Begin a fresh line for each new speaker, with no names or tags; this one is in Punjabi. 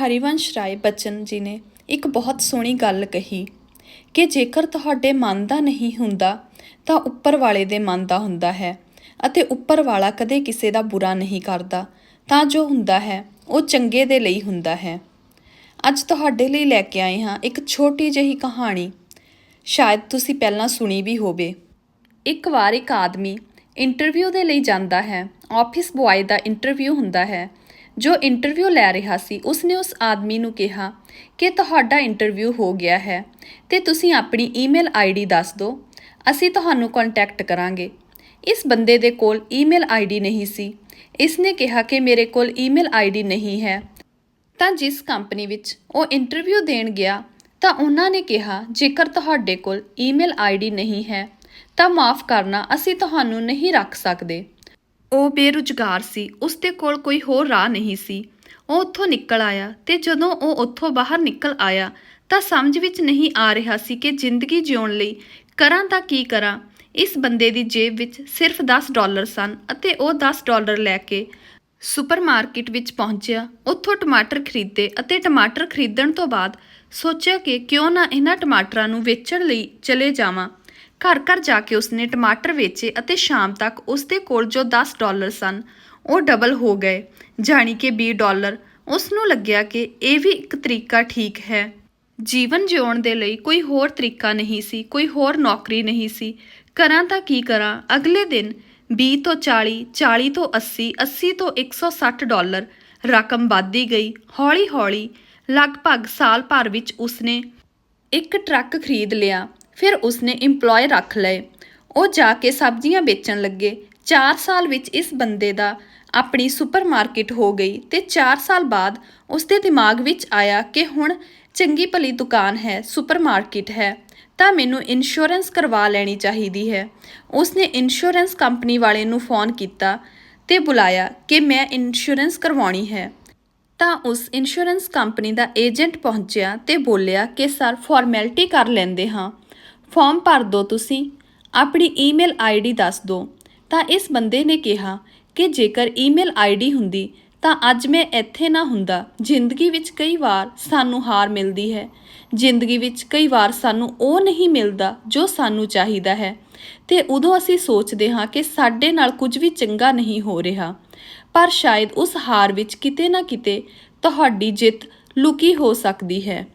ਹਰਿਵੰਸ਼ ਰਾਏ ਬੱਚਨ ਜੀ ਨੇ ਇੱਕ ਬਹੁਤ ਸੋਹਣੀ ਗੱਲ ਕਹੀ ਕਿ ਜੇਕਰ ਤੁਹਾਡੇ ਮਨ ਦਾ ਨਹੀਂ ਹੁੰਦਾ, ਤਾਂ ਉੱਪਰ ਵਾਲੇ ਦੇ ਮਨ ਦਾ ਹੁੰਦਾ ਹੈ ਅਤੇ ਉੱਪਰ ਵਾਲਾ ਕਦੇ ਕਿਸੇ ਦਾ ਬੁਰਾ ਨਹੀਂ ਕਰਦਾ, ਤਾਂ ਜੋ ਹੁੰਦਾ ਹੈ, ਉਹ ਚੰਗੇ ਦੇ ਲਈ ਹੁੰਦਾ ਹੈ। ਅੱਜ ਤੁਹਾਡੇ ਲਈ ਲੈ ਕੇ ਆਏ ਹਾਂ ਇੱਕ ਛੋਟੀ ਜਿਹੀ ਕਹਾਣੀ। ਸ਼ਾਇਦ ਤੁਸੀਂ ਪਹਿਲਾਂ ਸੁਣੀ ਵੀ ਹੋਵੇ। ਇੱਕ ਵਾਰ ਇੱਕ ਆਦਮੀ ਇੰਟਰਵਿਊ ਦੇ ਲਈ ਜਾਂਦਾ ਹੈ ਆਫਿਸ ਬੁਆਏ ਦਾ ਇੰਟਰਵਿਊ ਹੁੰਦਾ ਹੈ ਜੋ ਇੰਟਰਵਿਊ ਲੈ ਰਿਹਾ ਸੀ, ਉਸਨੇ ਉਸ ਆਦਮੀ ਨੂੰ ਕਿਹਾ ਕਿ ਤੁਹਾਡਾ ਇੰਟਰਵਿਊ ਹੋ ਗਿਆ ਹੈ ਤੇ ਤੁਸੀਂ ਆਪਣੀ ਈਮੇਲ ਆਈਡੀ ਦੱਸ ਦਿਓ, ਅਸੀਂ ਤੁਹਾਨੂੰ ਕੰਟੈਕਟ ਕਰਾਂਗੇ। ਇਸ ਬੰਦੇ ਦੇ ਕੋਲ ਈਮੇਲ ਆਈਡੀ ਨਹੀਂ ਸੀ। ਇਸਨੇ ਕਿਹਾ ਕਿ ਮੇਰੇ ਕੋਲ ਈਮੇਲ ਆਈਡੀ ਨਹੀਂ ਹੈ। ਤਾਂ ਜਿਸ ਕੰਪਨੀ ਵਿੱਚ ਉਹ ਇੰਟਰਵਿਊ ਦੇਣ ਗਿਆ, ਤਾਂ ਉਹਨਾਂ ਨੇ ਕਿਹਾ, ਜੇਕਰ ਤੁਹਾਡੇ ਕੋਲ ਈਮੇਲ ਆਈਡੀ ਨਹੀਂ ਹੈ, ਤਾਂ ਮਾਫ ਕਰਨਾ, ਅਸੀਂ ਤੁਹਾਨੂੰ ਨਹੀਂ ਰੱਖ ਸਕਦੇ। ਉਹ ਬੇਰੁਜ਼ਗਾਰ ਸੀ ਉਸ ਦੇ ਕੋਲ ਕੋਈ ਹੋਰ ਰਾਹ ਨਹੀਂ ਸੀ। ਉਹ ਉੱਥੋਂ ਨਿਕਲ ਆਇਆ ਤੇ ਜਦੋਂ ਉਹ ਉੱਥੋਂ ਬਾਹਰ ਨਿਕਲ ਆਇਆ ਤਾਂ ਸਮਝ ਵਿੱਚ ਨਹੀਂ ਆ ਰਿਹਾ ਸੀ ਕਿ ਜ਼ਿੰਦਗੀ ਜਿਉਣ ਲਈ ਕਰਾਂ ਤਾਂ ਕੀ ਕਰਾਂ। ਇਸ ਬੰਦੇ ਦੀ ਜੇਬ ਵਿੱਚ ਸਿਰਫ 10 ਡਾਲਰ ਸਨ ਅਤੇ ਉਹ 10 ਡਾਲਰ ਲੈ ਕੇ ਸੁਪਰਮਾਰਕਟ ਵਿੱਚ ਪਹੁੰਚਿਆ। ਉੱਥੋਂ ਟਮਾਟਰ ਖਰੀਦੇ ਅਤੇ ਟਮਾਟਰ ਖਰੀਦਣ ਤੋਂ ਬਾਅਦ ਸੋਚਿਆ ਕਿ ਕਿਉਂ ਨਾ ਇਹਨਾਂ ਟਮਾਟਰਾਂ ਨੂੰ ਵੇਚਣ ਲਈ ਚਲੇ ਜਾਵਾਂ। ਘਰ ਘਰ ਜਾ ਕੇ ਉਸਨੇ ਟਮਾਟਰ ਵੇਚੇ ਅਤੇ ਸ਼ਾਮ ਤੱਕ ਉਸਦੇ ਕੋਲ ਜੋ 10 ਡਾਲਰ ਸਨ, ਉਹ ਡਬਲ ਹੋ ਗਏ। ਜਾਣੀ ਕਿ 20 ਡਾਲਰ। ਉਸ ਨੂੰ ਲੱਗਿਆ ਕਿ ਇਹ ਵੀ ਇੱਕ ਤਰੀਕਾ ਠੀਕ ਹੈ। ਜੀਵਨ ਜਿਉਣ ਦੇ ਲਈ ਕੋਈ ਹੋਰ ਤਰੀਕਾ ਨਹੀਂ ਸੀ, ਕੋਈ ਹੋਰ ਨੌਕਰੀ ਨਹੀਂ ਸੀ। ਕਰਾਂ ਤਾਂ ਕੀ ਕਰਾਂ? ਅਗਲੇ ਦਿਨ 20 ਤੋਂ 40 40 ਤੋਂ 80 80 ਤੋਂ 160 ਡਾਲਰ ਰਕਮ ਵੱਧਦੀ ਗਈ। ਹੌਲੀ-ਹੌਲੀ ਲਗਭਗ ਸਾਲ ਭਰ ਵਿੱਚ ਉਸਨੇ ਇੱਕ ਟਰੱਕ ਖਰੀਦ ਲਿਆ। ਫਿਰ ਉਸਨੇ EMPLOYE ਰੱਖ ਲਏ। ਉਹ ਜਾ ਕੇ ਸਬਜ਼ੀਆਂ ਵੇਚਣ ਲੱਗੇ। 4 ਸਾਲ ਵਿੱਚ ਇਸ ਬੰਦੇ ਦਾ ਆਪਣੀ ਸੁਪਰਮਾਰਕਟ ਹੋ ਗਈ ਤੇ 4 ਸਾਲ ਬਾਅਦ ਉਸਦੇ ਦਿਮਾਗ ਵਿੱਚ ਆਇਆ ਕਿ ਹੁਣ ਚੰਗੀ ਭਲੀ ਦੁਕਾਨ ਹੈ, ਸੁਪਰਮਾਰਕਟ ਹੈ, ਤਾਂ ਮੈਨੂੰ ਇੰਸ਼ੋਰੈਂਸ ਕਰਵਾ ਲੈਣੀ ਚਾਹੀਦੀ ਹੈ। ਉਸਨੇ ਇੰਸ਼ੋਰੈਂਸ ਕੰਪਨੀ ਵਾਲੇ ਨੂੰ ਫੋਨ ਕੀਤਾ ਤੇ ਬੁਲਾਇਆ ਕਿ ਮੈਂ ਇੰਸ਼ੋਰੈਂਸ ਕਰਵਾਉਣੀ ਹੈ। ਤਾਂ ਉਸ ਇੰਸ਼ੋਰੈਂਸ ਕੰਪਨੀ ਦਾ ਏਜੰਟ ਪਹੁੰਚਿਆ ਤੇ ਬੋਲਿਆ ਕਿ ਸਰ ਫਾਰਮੈਲਿਟੀ ਕਰ ਲੈਂਦੇ ਹਾਂ। ਫਾਰਮ ਭਰ ਦਿਓ ਤੁਸੀਂ। ਆਪਣੀ ਈਮੇਲ ਆਈਡੀ ਦੱਸ ਦਿਓ ਤਾਂ ਇਸ ਬੰਦੇ ਨੇ ਕਿਹਾ ਕਿ ਜੇਕਰ ਈਮੇਲ ਆਈਡੀ ਹੁੰਦੀ ਤਾਂ ਅੱਜ ਮੈਂ ਇੱਥੇ ਨਾ ਹੁੰਦਾ। ਜ਼ਿੰਦਗੀ ਵਿੱਚ ਕਈ ਵਾਰ ਸਾਨੂੰ ਹਾਰ ਮਿਲਦੀ ਹੈ। ਜ਼ਿੰਦਗੀ ਵਿੱਚ ਕਈ ਵਾਰ ਸਾਨੂੰ ਉਹ ਨਹੀਂ ਮਿਲਦਾ ਜੋ ਸਾਨੂੰ ਚਾਹੀਦਾ ਹੈ। ਤੇ ਉਦੋਂ ਅਸੀਂ ਸੋਚਦੇ ਹਾਂ ਕਿ ਸਾਡੇ ਨਾਲ ਕੁਝ ਵੀ ਚੰਗਾ ਨਹੀਂ ਹੋ ਰਿਹਾ। ਪਰ ਸ਼ਾਇਦ ਉਸ ਹਾਰ ਵਿੱਚ ਕਿਤੇ ਨਾ ਕਿਤੇ ਤੁਹਾਡੀ ਜਿੱਤ ਲੁਕੀ ਹੋ ਸਕਦੀ ਹੈ।